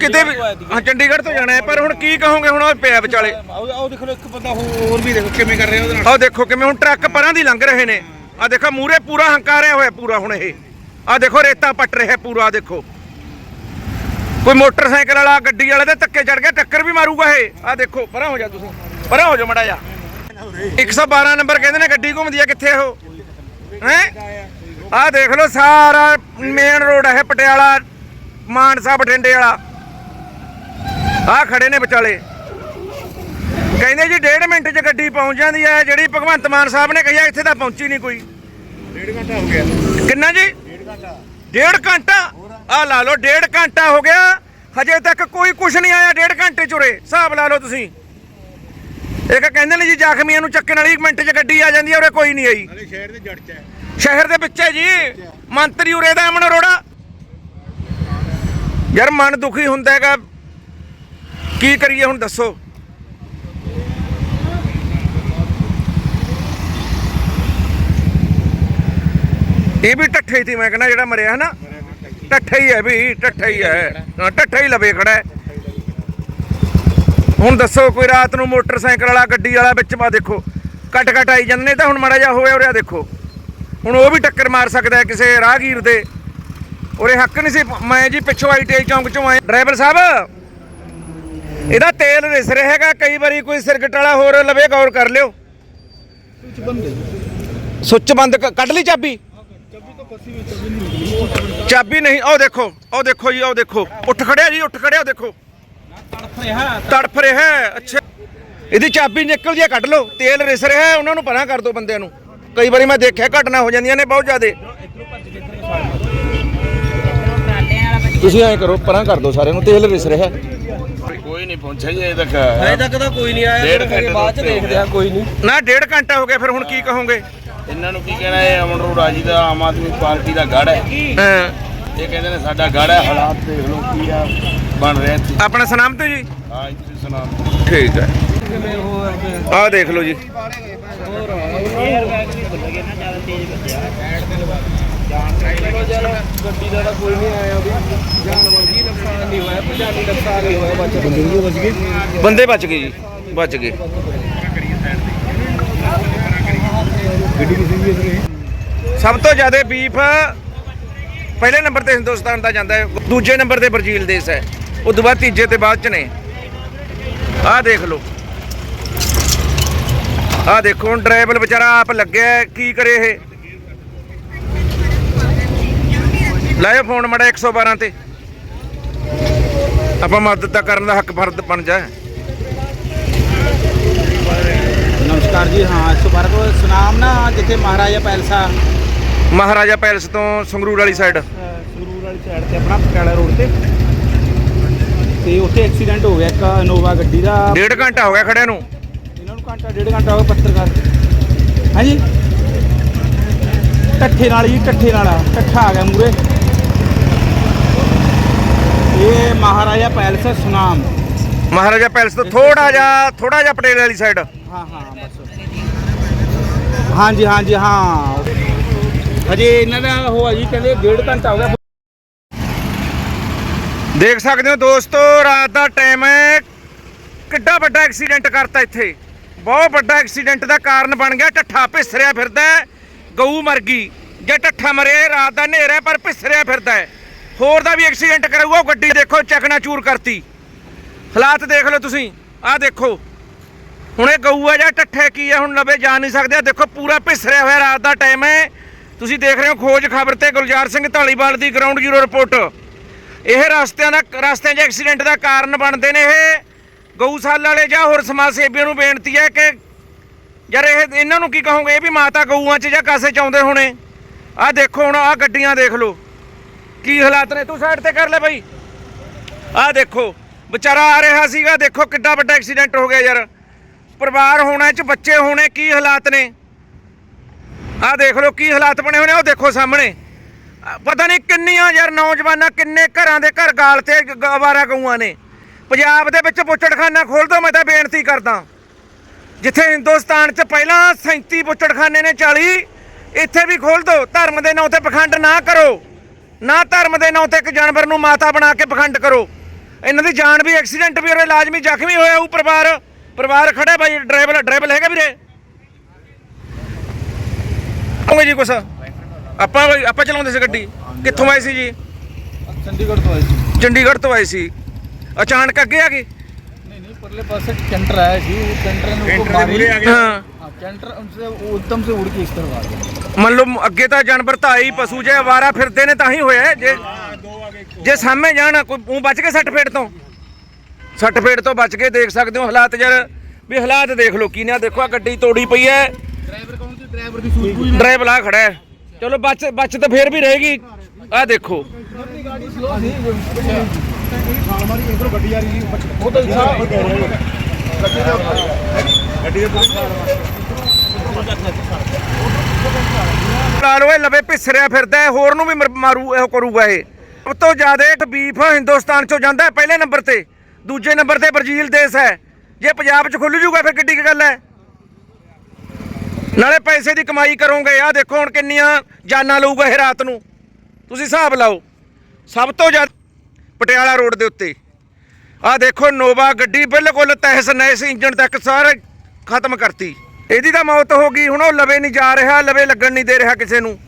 ਕਿਤੇ ਵੀ ਹਾਂ ਚੰਡੀਗੜ੍ਹ ਤੋਂ ਜਾਣਾ ਹੈ ਪਰ ਹੁਣ ਕੀ ਕਹੋਗੇ ਹੁਣ ਉਹ ਪਿਆ ਵਿਚਾਲੇ। ਆਹ ਦੇਖੋ ਇੱਕ ਬੰਦਾ ਹੋਰ ਵੀ ਦੇਖੋ ਕਿਵੇਂ ਕਰ ਰਿਹਾ ਉਹਦੇ ਨਾਲ। ਆਹ ਦੇਖੋ ਕਿਵੇਂ ਹੁਣ ਟਰੱਕ ਪਰਾਂ ਦੀ ਲੰਘ ਰਹੇ ਨੇ। ਆਹ ਦੇਖੋ ਮੂਰੇ ਪੂਰਾ ਹੰਕਾਰਿਆ ਹੋਇਆ ਪੂਰਾ ਹੁਣ ਇਹ। ਆਹ ਦੇਖੋ ਰੇਤਾ ਪੱਟ ਰਿਹਾ ਪੂਰਾ ਦੇਖੋ। ਕੋਈ ਮੋਟਰਸਾਈਕਲ ਵਾਲਾ ਗੱਡੀ ਵਾਲੇ ਦੇ ਧੱਕੇ ਚੜ ਗਿਆ ਟੱਕਰ ਵੀ ਮਾਰੂਗਾ ਇਹ। ਆਹ ਦੇਖੋ ਪਰਾਂ ਹੋ ਜਾ ਤੁਸੀਂ ਪਰਾਂ ਹੋ ਜਾ ਮੜਾ ਜਾ 112 ਨੰਬਰ ਕਹਿੰਦੇ ਨੇ ਗੱਡੀ ਘੁੰਮਦੀ ਆ ਕਿੱਥੇ ਉਹ? ਹੈ? ਆਹ ਦੇਖ ਲਓ ਸਾਰਾ ਮੇਨ ਰੋਡ ਹੈ ਪਟਿਆਲਾ ਮਾਨਸਾ ਬਠਿੰਡੇ ਵਾਲਾ। ਆਹ ਖੜੇ ਨੇ ਵਿਚਾਲੇ। ਕਹਿੰਦੇ ਜੀ ਡੇਢ ਮਿੰਟ 'ਚ ਗੱਡੀ ਪਹੁੰਚ ਜਾਂਦੀ ਹੈ ਜਿਹੜੀ ਭਗਵੰਤ ਮਾਨ ਸਾਹਿਬ ਨੇ ਕਹੀਆ ਇੱਥੇ ਤਾਂ ਪਹੁੰਚੀ ਨਹੀਂ ਕੋਈ। ਡੇਢ ਘੰਟਾ ਹੋ ਗਿਆ। ਕਿੰਨਾ ਜੀ? ਡੇਢ ਘੰਟਾ। ਡੇਢ ਘੰਟਾ? ਆ। ਲਾ ਲਓ ਡੇਢ ਘੰਟਾ ਹੋ ਗਿਆ। ਹਜੇ ਤੱਕ ਕੋਈ ਕੁਝ ਨਹੀਂ ਆਇਆ ਡੇਢ ਘੰਟੇ ਚੁਰੇ। ਹਿਸਾਬ ਲਾ ਲਓ ਤੁਸੀਂ। ਇੱਕ ਕਹਿੰਦੇ ਨੇ ਜੀ ਜ਼ਖਮੀਆਂ ਨੂੰ ਚੱਕਣ ਵਾਲੀ ਇੱਕ ਮਿੰਟ 'ਚ ਗੱਡੀ ਆ ਜਾਂਦੀ ਹੈ ਉਰੇ ਕੋਈ ਨਹੀਂ ਆਈ। ਸ਼ਹਿਰ ਦੇ ਜੜ ਚ ਹੈ। ਸ਼ਹਿਰ ਦੇ ਵਿੱਚ ਹੈ ਜੀ। ਮੰਤਰੀ ਉਰੇ ਦਾ ਅਮਨ ਅਰੋੜਾ। ਯਾਰ ਮਨ ਦੁਖੀ ਹੁੰਦਾ ਹੈਗਾ ਕੀ ਕਰੀਏ ਹੁਣ ਦੱਸੋ? ਇਹ ਵੀ ਟੱਠੇ ਸੀ, ਮੈਂ ਕਹਿੰਦਾ ਜਿਹੜਾ ਮਰਿਆ ਹੈ ਨਾ ਟੱਠਾ ਹੀ ਹੈ ਵੀ ਟੱਠਾ ਹੀ ਹੈ। ਟੱਠਾ ਹੀ ਲਵੇ ਖੜਾ ਹੁਣ ਦੱਸੋ, ਕੋਈ ਰਾਤ ਨੂੰ ਮੋਟਰਸਾਈਕਲ ਵਾਲਾ, ਗੱਡੀ ਵਾਲਾ ਵਿੱਚ ਪਾ ਦੇਖੋ। ਕੱਟ ਕੱਟ ਆਈ ਜਾਂਦੇ ਨੇ ਤਾਂ ਹੁਣ ਮੜਾ ਜਾ ਹੋਇਆ ਉਰਿਆ ਦੇਖੋ। ਹੁਣ ਉਹ ਵੀ ਟੱਕਰ ਮਾਰ ਸਕਦਾ ਹੈ ਕਿਸੇ ਰਾਹਗੀਰ ਦੇ। ਉਰੇ ਹੱਕ ਨਹੀਂ ਸੀ, ਮੈਂ ਜੀ ਪਿੱਛੋਂ ਆਈਟੀਆਈ ਚੌਂਕ ਚੋਂ ਆਇਆ। ਡਰਾਈਵਰ ਸਾਹਿਬ! ਇਹਦਾ ਤੇਲ ਰਿਸ ਰਿਹਾ ਹੈਗਾ ਕਈ ਵਾਰੀ ਕੋਈ ਸਿਰਕਟ ਵਾਲਾ ਹੋਰ ਲਵੇ ਗੌਰ ਕਰ ਲਿਓ। ਸੁੱਚ ਬੰਦ ਕੱਢ ਲਈ ਚਾਬੀ? ਚਾਬੀ ਨਹੀਂ ਉਹ ਦੇਖੋ ਉਹ ਦੇਖੋ ਜੀ ਉਹ ਦੇਖੋ। ਉੱਠ ਖੜਿਆ ਜੀ ਉੱਠ ਖੜਿਆ ਦੇਖੋ। ਤੜਫ ਰਿਹਾ ਹੈ, ਅੱਛਾ। ਇਹਦੀ ਚਾਬੀ ਨਿਕਲ ਜੀ ਕੱਢ ਲਓ। ਤੇਲ ਰਿਸ ਰਿਹਾ ਉਹਨਾਂ ਨੂੰ ਪਰਾਂ ਕਰ ਦਿਓ ਬੰਦਿਆਂ ਨੂੰ। ਕਈ ਵਾਰੀ ਮੈਂ ਦੇਖਿਆ ਘਟਨਾ ਹੋ ਜਾਂਦੀਆਂ ਨੇ ਬਹੁਤ ਜ਼ਿਆਦੇ। ਤੁਸੀਂ ਐਂ ਕਰੋ ਪਰਾਂ ਕਰ ਦਿਓ ਸਾਰਿਆਂ ਨੂੰ ਤੇਲ ਰਿਸ ਰਿਹਾ ਕੋਈ ਨਹੀਂ ਪਹੁੰਚਿਆ ਜੀ ਅਜੇ ਤੱਕ ਹਜੇ ਤੱਕ ਤਾਂ ਕੋਈ ਨਹੀਂ ਆਇਆ ਡੇਢ ਫਿਰ ਘੰਟੇ ਬਾਅਦ ਚ ਤੋਂ ਉੱਤੇ ਦੇਖਦੇ ਆ ਕੋਈ ਨਹੀਂ ਨਾ ਡੇਢ ਘੰਟਾ ਹੋ ਗਿਆ ਫਿਰ ਹੁਣ ਕੀ ਕਹੋਗੇ ਇਹਨਾਂ ਨੂੰ ਕੀ ਕਹਿਣਾ ਇਹ ਅਮਨ ਰੋੜਾ ਜੀ ਦਾ ਆਮ ਆਦਮੀ ਪਾਰਟੀ ਦਾ ਗੜ ਹੈ ਹਾਂ, ਇਹ ਕਹਿੰਦੇ ਨੇ ਸਾਡਾ ਗੜ ਹੈ ਹਾਲਾਤ ਦੇਖ ਲਓ ਕੀ ਆ ਬਣ ਰਿਹਾ ਇੱਥੇ ਆਪਣਾ ਸਨਾਮ ਤੇ ਜੀ ਹਾਂ ਇੱਥੇ ਸੁਣਾ ਠੀਕ ਹੈ ਆਹ ਦੇਖ ਲਓ ਜੀ ਗੱਡੀ ਦਾ ਤਾਂ ਕੋਈ ਨਹੀਂ ਆਇਆ ਉਹਦੀ ਜਾਨ ਬੰਦੇ ਵੀ ਬਚ ਗਏ ਬੰਦੇ ਬਚ ਗਏ ਜੀ, ਬਚ ਗਏ। ਗੱਡੀ ਕਿਸੇ ਵੀ ਇਧਰ ਸਭ ਤੋਂ ਜ਼ਿਆਦਾ ਬੀਫ ਪਹਿਲੇ ਨੰਬਰ ਤੇ ਹਿੰਦੁਸਤਾਨ ਦਾ ਜਾਂਦਾ ਹੈ, ਦੂਜੇ ਨੰਬਰ ਤੇ ਬ੍ਰਾਜ਼ੀਲ ਦੇਸ਼ ਹੈ। ਉਸ ਤੋਂ ਬਾਅਦ ਤੀਜੇ ਤੇ ਬਾਅਦ ਚ ਨੇ। ਆਹ ਦੇਖ ਲਓ। ਆਹ ਦੇਖੋ, ਹੁਣ ਡਰਾਈਵਰ ਵਿਚਾਰਾ ਆਪ ਲੱਗਿਆ ਕੀ ਕਰੇ ਇਹ? ਲਾਇਓ ਫੋਨ ਮੜਾ 112 ਤੇ। ਆਪਾਂ ਮਦਦ ਤਾਂ ਕਰਨ ਦਾ ਹੱਕ ਫਰਜ਼ ਬਣ ਜਾ। ਨਮਸਕਾਰ ਜੀ ਹਾਂ ਇਸ ਬਾਰੇ ਕੋ ਸੁਨਾਮ ਨਾ ਜਿੱਥੇ ਮਹਾਰਾਜਾ ਪੈਲਸਾ ਮਹਾਰਾਜਾ ਪੈਲਸ ਤੋਂ ਸੰਗਰੂਰ ਵਾਲੀ ਸਾਈਡ ਸਰੂਰ ਵਾਲੀ ਸਾਈਡ ਤੇ ਆਪਣਾ ਪਟਿਆਲਾ ਰੋਡ ਤੇ। ਤੇ ਉੱਥੇ ਐਕਸੀਡੈਂਟ ਹੋ ਗਿਆ ਇੱਕ ਇਨੋਵਾ ਗੱਡੀ ਦਾ। ਡੇਢ ਘੰਟਾ ਹੋ ਗਿਆ ਖੜਿਆਂ ਨੂੰ। ਇਹਨਾਂ ਨੂੰ ਘੰਟਾ ਡੇਢ ਘੰਟਾ ਹੋ ਗਿਆ ਪੱਤਰਕਾਰ। ਹਾਂਜੀ। ਟੱਠੇ ਨਾਲ ਜੀ ਟੱਠੇ ਨਾਲ ਟੱਠਾ ਆ ਗਿਆ ਮੂਰੇ ਇਹ ਮਹਾਰਾਜਾ ਪੈਲਸ ਹੈ ਸੁਨਾਮ। ਮਹਾਰਾਜਾ ਪੈਲਸ ਤੋਂ ਥੋੜਾ ਜਿਹਾ ਥੋੜਾ ਜਿਹਾ ਪਟੇਲ ਵਾਲੀ ਸਾਈਡ ਹਾਂ ਹਾਂ ਬਸ। ਹਾਂਜੀ ਹਾਂਜੀ ਹਾਂ। ਹਜੇ ਇਹਨਾਂ ਦਾ ਉਹ ਆ ਜੀ ਕਹਿੰਦੇ ਡੇਢ ਘੰਟਾ ਹੋ ਗਿਆ। ਦੇਖ ਸਕਦੇ ਹੋ ਦੋਸਤੋ ਰਾਤ ਦਾ ਟਾਈਮ ਹੈ। ਕਿੱਡਾ ਵੱਡਾ ਐਕਸੀਡੈਂਟ ਕਰਤਾ ਇੱਥੇ। ਬਹੁਤ ਵੱਡਾ ਐਕਸੀਡੈਂਟ ਦਾ ਕਾਰਨ ਬਣ ਗਿਆ ਢੱਠਾ ਪਿਸਰਿਆ ਫਿਰਦਾ ਗਊ ਮਰ ਗਈ। ਜੇ ਢੱਠਾ ਮਰੇ ਰਾਤ ਦਾ ਹਨੇਰਾ ਪਰ ਪਿਸਰਿਆ ਫਿਰਦਾ ਹੈ। ਹੋਰ ਦਾ ਵੀ ਐਕਸੀਡੈਂਟ ਕਰਾਊਗਾ, ਉਹ ਗੱਡੀ ਦੇਖੋ, ਚੱਕਣਾ ਚੂਰ ਕਰਤੀ। ਹਾਲਾਤ ਦੇਖ ਲਓ ਤੁਸੀਂ, ਆਹ ਦੇਖੋ। ਹੁਣ ਇਹ ਗਊ ਆ ਜਾਂ ਢੱਠੇ ਕੀ ਹੈ ਹੁਣ ਲਵੇ ਜਾ ਨਹੀਂ ਸਕਦੇ। ਆ ਦੇਖੋ, ਪੂਰਾ ਭਿਸਰਿਆ ਹੋਇਆ ਰਾਤ ਦਾ ਟਾਈਮ ਹੈ। ਤੁਸੀਂ ਦੇਖ ਰਹੇ ਹੋ ਖੋਜ ਖਬਰ ਤੇ ਗੁਲਜ਼ਾਰ ਸਿੰਘ ਢਾਲੀਵਾਲ ਦੀ ਗਰਾਊਂਡ ਜ਼ੀਰੋ ਰਿਪੋਰਟ ਇਹ ਰਸਤਿਆਂ ਦਾ, ਰਸਤਿਆਂ 'ਚ ਐਕਸੀਡੈਂਟ ਦਾ ਕਾਰਨ ਬਣਦੇ ਨੇ ਇਹ। ਗਊਸ਼ਾਲਾ ਵਾਲੇ ਜਾਂ ਹੋਰ ਸਮਾਜ ਸੇਵੀਆਂ ਨੂੰ ਬੇਨਤੀ ਹੈ ਕਿ ਯਾਰ ਇਹ, ਇਹਨਾਂ ਨੂੰ ਕੀ ਕਹੋਗੇ? ਇਹ ਵੀ ਮਾਤਾ ਗਊਆਂ 'ਚ ਜਾਂ ਕਾਸੇ 'ਚ ਆਉਂਦੇ ਹੋਣੇ। ਆਹ ਦੇਖੋ ਹੁਣ ਆਹ ਗੱਡੀਆਂ ਦੇਖ ਲਓ। ਕੀ ਹਾਲਾਤ ਨੇ? ਤੂੰ ਸਾਈਡ ਤੇ ਕਰ ਲੈ ਬਾਈ। ਆਹ ਦੇਖੋ, ਵਿਚਾਰਾ ਆ ਰਿਹਾ ਸੀਗਾ, ਦੇਖੋ ਕਿੱਡਾ ਵੱਡਾ ਐਕਸੀਡੈਂਟ ਹੋ ਗਿਆ ਯਾਰ। ਪਰਿਵਾਰ ਹੋਣਾ 'ਚ, ਬੱਚੇ ਹੋਣੇ, ਕੀ ਹਾਲਾਤ ਨੇ? ਆਹ ਦੇਖ ਲਓ ਕੀ ਹਾਲਾਤ ਬਣੇ ਹੋਏ ਨੇ ਉਹ ਦੇਖੋ ਸਾਹਮਣੇ। ਪਤਾ ਨਹੀਂ ਕਿੰਨੀਆਂ ਯਾਰ ਨੌਜਵਾਨਾਂ, ਕਿੰਨੇ ਘਰਾਂ ਦੇ ਘਰ ਗਾਲ ਤੇ ਗ- ਗਊਆਂ ਨੇ। ਪੰਜਾਬ ਦੇ ਵਿੱਚ ਬੁੱਚੜਖਾਨਾ ਖੋਲ ਦੋ, ਮੈਂ ਤਾਂ ਬੇਨਤੀ ਕਰਦਾ। ਜਿੱਥੇ ਹਿੰਦੁਸਤਾਨ 'ਚ ਪਹਿਲਾਂ 37 ਬੁੱਚੜਖਾਨੇ ਨੇ 40 ਇੱਥੇ ਵੀ ਖੋਲ ਦੋ, ਧਰਮ ਦੇ ਨਾਂ ਤੇ ਪਖੰਡ ਨਾ ਕਰੋ। ਨਾ ਧਰਮ ਦੇ ਨਾਂ ਤੇ ਇੱਕ ਜਾਨਵਰ ਨੂੰ ਮਾਤਾ ਬਣਾ ਕੇ ਪਖੰਡ ਕਰੋ। ਇਹਨਾਂ ਦੀ ਜਾਨ ਵੀ ਐਕਸੀਡੈਂਟ ਵੀ ਹੋਇਆ ਲਾਜ਼ਮੀ ਜ਼ਖਮੀ ਹੋਇਆ ਉਹ ਪਰਿਵਾਰ। ਪਰਿਵਾਰ ਖੜਾ ਭਾਈ ਡਰਾਈਵਰ ਡਰਾਈਵਰ ਹੈਗਾ ਵੀਰੇ? ਆਉਂਗੇ ਜੀ ਕੁਛ? ਆਪਾਂ ਆਪਾਂ ਚਲਾਉਂਦੇ ਸੀ ਗੱਡੀ। ਕਿੱਥੋਂ ਆਏ ਸੀ ਜੀ? ਚੰਡੀਗੜ੍ਹ ਤੋਂ ਆਏ ਸੀ। ਚੰਡੀਗੜ੍ਹ ਤੋਂ ਆਏ ਸੀ। ਅਚਾਨਕ ਅੱਗੇ ਆ ਗਏ? ਨਹੀਂ ਨਹੀਂ ਪਰਲੇ ਪਾਸੇ ਕੈਂਟਰ ਆਇਆ ਸੀ ਉਹ ਕੈਂਟਰ ਨੂੰ ਮਾਰੀ ਹਾਂ। कैंटर उनसे वो एकदम से उड़ के इस तरफ आ गया ਮੰਨ ਲਓ ਅੱਗੇ ਤਾਂ ਜਾਨਵਰ ਤਾਂ ਆਈ ਪਸ਼ੂ ਜੇ ਆਵਾਰਾ ਫਿਰਦੇ ਨੇ ਤਾਂ ਹੀ ਹੋਇਆ ਹੈ। ਜੇ ਜੇ ਸਾਹਮਣੇ ਜਾਣ ਕੋਈ ਉਹ ਬਚ ਕੇ ਸੱਟ ਫੇਟ ਤੋਂ ਸੱਟ ਫੇਟ ਤੋਂ ਬਚ ਕੇ ਦੇਖ ਸਕਦੇ ਹੋ ਹਾਲਾਤ ਯਾਰ ਵੀ ਹਾਲਾਤ ਦੇਖ ਲਓ ਕੀ ਨੇ ਆਹ ਦੇਖੋ ਆ ਗੱਡੀ ਤੋੜੀ ਪਈ ਹੈ ड्राइवर कौन सी ड्राइवर की सूझबूझ ਡਰਾਈਵਰ ਆ ਖੜਾ ਹੈ ਚਲੋ ਬਚ ਬਚ ਤਾਂ ਫੇਰ ਵੀ ਰਹੇਗੀ ਆਹ ਦੇਖੋ गाड़ी स्लो थी इधर गड्डी ਲਾਲ ਓਏ ਲਵੇ ਪਿਸਰਿਆ ਫਿਰਦਾ ਹੋਰ ਨੂੰ ਵੀ ਮਾਰੂ ਇਹ ਕਰੂਗਾ ਇਹ। ਸਭ ਤੋਂ ਜ਼ਿਆਦਾ ਬੀਫ ਹਿੰਦੁਸਤਾਨ ਚੋਂ ਜਾਂਦਾ ਪਹਿਲੇ ਨੰਬਰ ਤੇ। ਦੂਜੇ ਨੰਬਰ ਤੇ ਬ੍ਰਾਜ਼ੀਲ ਦੇਸ਼ ਹੈ। ਜੇ ਪੰਜਾਬ 'ਚ ਖੁੱਲ ਜੂਗਾ ਫਿਰ ਕਿੱਡੀ ਕੀ ਗੱਲ ਹੈ? ਨਾਲੇ ਪੈਸੇ ਦੀ ਕਮਾਈ ਕਰੋਗੇ। ਆ ਦੇਖੋ ਹੁਣ ਕਿੰਨੀਆਂ ਜਾਨਾਂ ਲਊਗਾ ਇਹ ਰਾਤ ਨੂੰ। ਤੁਸੀਂ ਹਿਸਾਬ ਲਾਓ। ਸਭ ਤੋਂ ਜ਼ਿਆਦਾ ਪਟਿਆਲਾ ਰੋਡ ਦੇ ਉੱਤੇ। ਆ ਦੇਖੋ ਨੋਵਾ ਗੱਡੀ ਬਿਲਕੁਲ ਤਹਿਸ ਨਹਿਸ ਇੰਜਣ ਤੱਕ ਸਾਰੇ ਖਤਮ ਕਰਤੀ। ਇਹਦੀ ਤਾਂ ਮੌਤ ਹੋ ਗਈ, ਹੁਣ ਉਹ ਲਵੇ ਨਹੀਂ ਜਾ ਰਿਹਾ, ਲਵੇ ਲੱਗਣ ਨਹੀਂ ਦੇ ਰਿਹਾ ਕਿਸੇ ਨੂੰ।